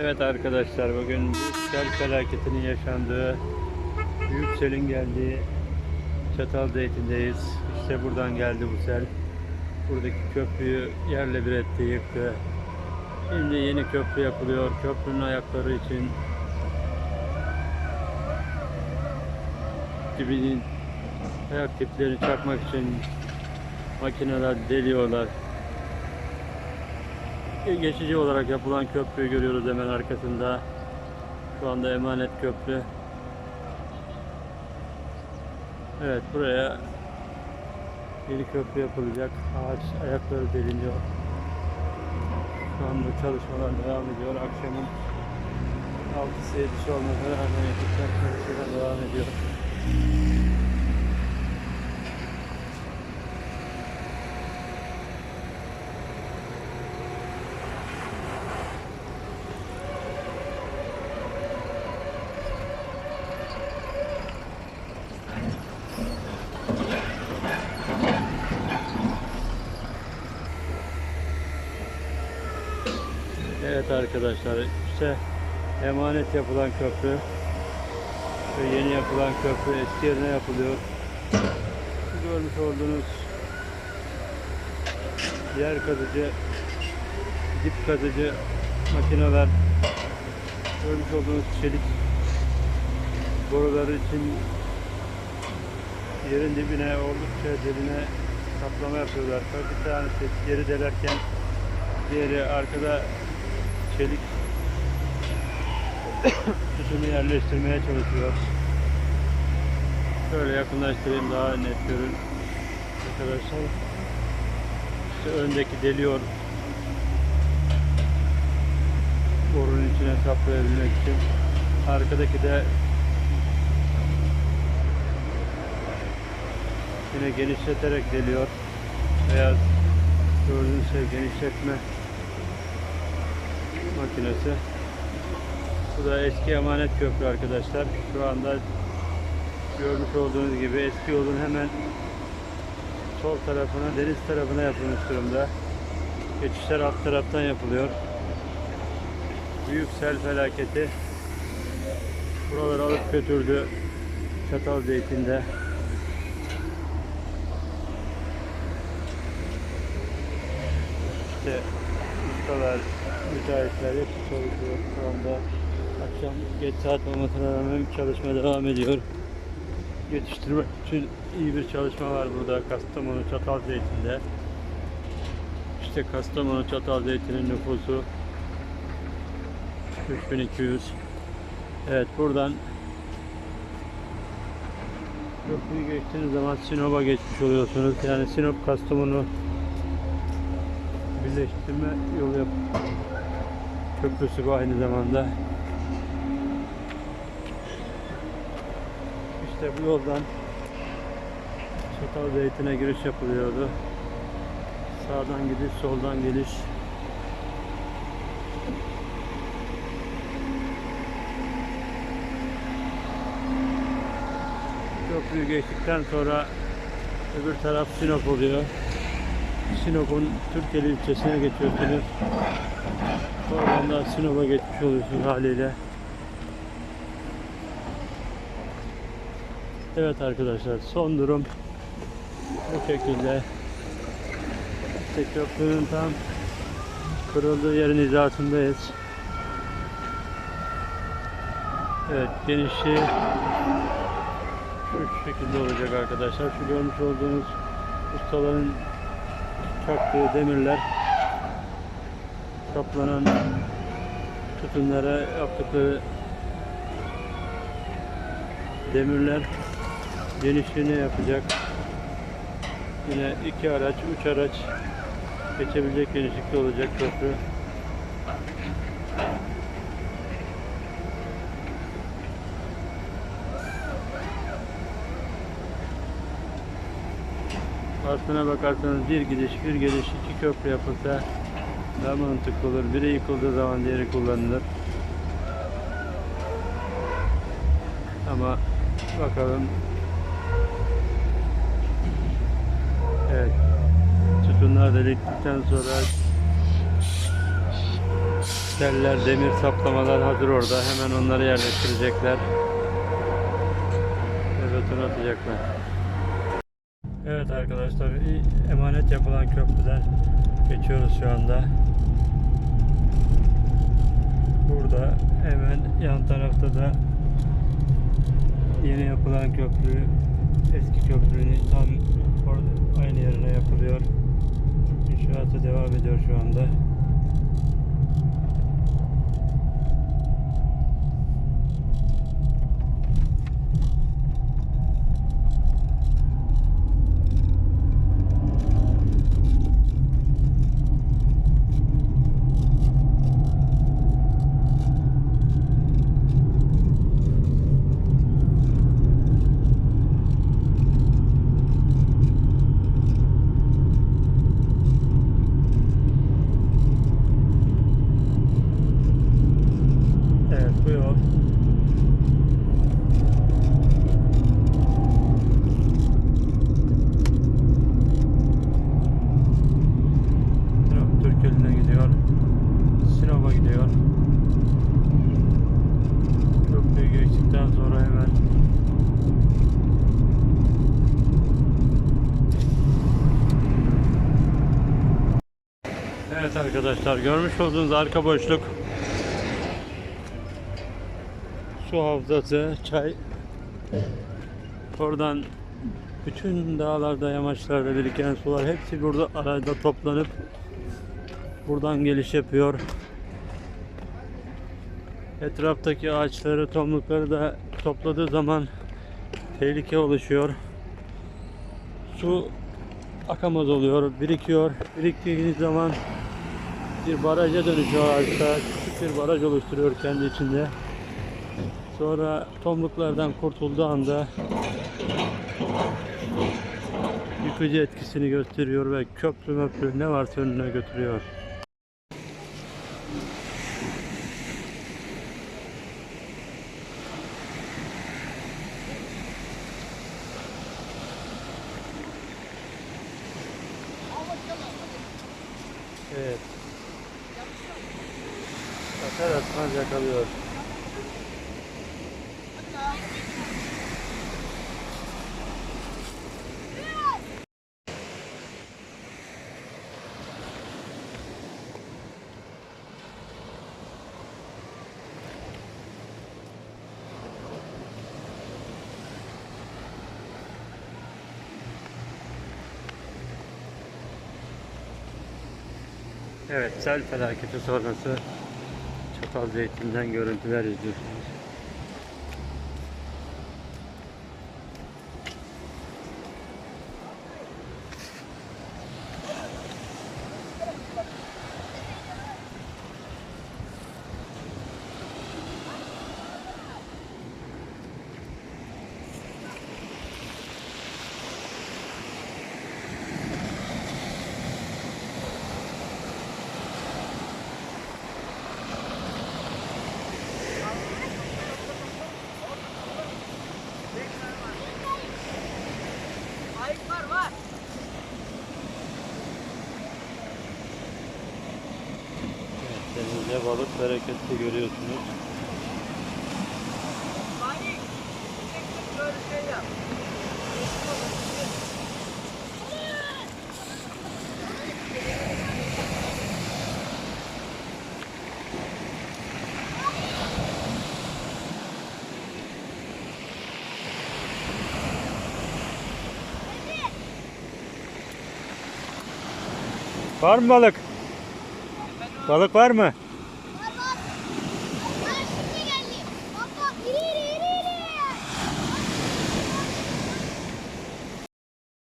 Evet arkadaşlar bugün sel felaketinin yaşandığı büyük selin geldiği Çatalzeytin'deyiz. İşte buradan geldi bu sel. Buradaki köprüyü yerle bir etti, yıktı. Şimdi yeni köprü yapılıyor. Köprünün ayakları için dibinin ayak diplerini çakmak için makineler deliyorlar. Geçici olarak yapılan köprüyü görüyoruz hemen arkasında. Şu anda emanet köprü. Evet buraya yeni köprü yapılacak. Ağaç ayakları deliniyor. Şu anda çalışmalar devam ediyor. Akşamın 6'sı 7'si olmasına rağmen ekipler devam ediyor. Evet arkadaşlar işte emanet yapılan köprü ve yeni yapılan köprü eski yerine yapılıyor. Şu görmüş olduğunuz yer kazıcı, dip kazıcı makineler görmüş olduğunuz çelik boruları için yerin dibine oldukça derine kaplama yapıyorlar. Bir tanesi yeri delerken diğeri arkada çelik sütunu yerleştirmeye çalışıyor. Şöyle yakınlaştırayım daha net görün. Arkadaşlar işte öndeki deliyor borunun içine saplayabilmek için. Arkadaki de yine genişleterek deliyor. Veya gördüğünüz şey genişletme makinesi. Bu da eski emanet köprü arkadaşlar. Şu anda görmüş olduğunuz gibi eski yolun hemen sol tarafına, deniz tarafına yapılmış durumda. Geçişler alt taraftan yapılıyor. Büyük sel felaketi buraları alıp götürdü. Çatalzeytin'de. İşte ustalar, müteahhitler çalışıyor. Şu anda akşam geç saat olmasına rağmen çalışma devam ediyor. Yetiştirmek için iyi bir çalışma var burada Kastamonu Çatalzeytin'de. İşte Kastamonu Çatalzeytin'in nüfusu 3200. Evet buradan köprüyü geçtiğiniz zaman Sinop'a geçmiş oluyorsunuz. Yani Sinop Kastamonu birleştirme yolu yap köprüsü bu aynı zamanda. İşte bu yoldan Çatalzeytin'e giriş yapılıyordu. Sağdan gidiş, soldan geliş. Köprüyü geçtikten sonra öbür taraf Sinop oluyor. Sinop'un Türkeli ilçesine geçiyorsunuz. Oradan da Sinop'a geçmiş oluyorsunuz haliyle. Evet arkadaşlar son durum bu şekilde. İşte köprünün tam kırıldığı yerin hizasındayız. Evet genişliği şu şekilde olacak arkadaşlar. Şu görmüş olduğunuz ustaların çaktığı demirler kaplanan sütunlara yaptıkları demirler genişliğini yapacak. Yine iki araç, üç araç geçebilecek genişlikte olacak köprü. Aslına bakarsanız bir gidiş bir geliş iki köprü yapılsa daha mantıklı olur. Biri yıkıldığı zaman diğeri kullanılır. Ama bakalım. Evet. Sütunlar delikten sonra teller, demir saplamalar hazır orada. Hemen onları yerleştirecekler. Ve beton atacaklar. Evet arkadaşlar emanet yapılan köprüden geçiyoruz şu anda. Burada hemen yan tarafta da yeni yapılan köprü eski köprünün tam orada aynı yerine yapılıyor. İnşaatı devam ediyor şu anda. Evet bu yol. Sinop Türkeli'ne gidiyor. Sinop'a gidiyor. Köprüyü geçtikten sonra hemen Arkadaşlar görmüş olduğunuz arka boşluk su havzası, çay. Oradan bütün dağlarda, yamaçlarda biriken sular hepsi burada arada toplanıp buradan geliş yapıyor. Etraftaki ağaçları, tomrukları da topladığı zaman tehlike oluşuyor. Su akamaz oluyor, birikiyor. Biriktiği zaman bir baraja dönüşüyor ağaçta. Küçük bir baraj oluşturuyor kendi içinde. Sonra tomruklardan kurtulduğu anda yıkıcı etkisini gösteriyor ve köprü möprü ne varsa önüne götürüyor. Evet. Atmaz yakalıyor. Evet, sel felaketi sonrası Çatal Zeytin'den görüntüler izliyorsunuz. Denizde balık bereketli görüyorsunuz. Var mı balık? Balık var mı?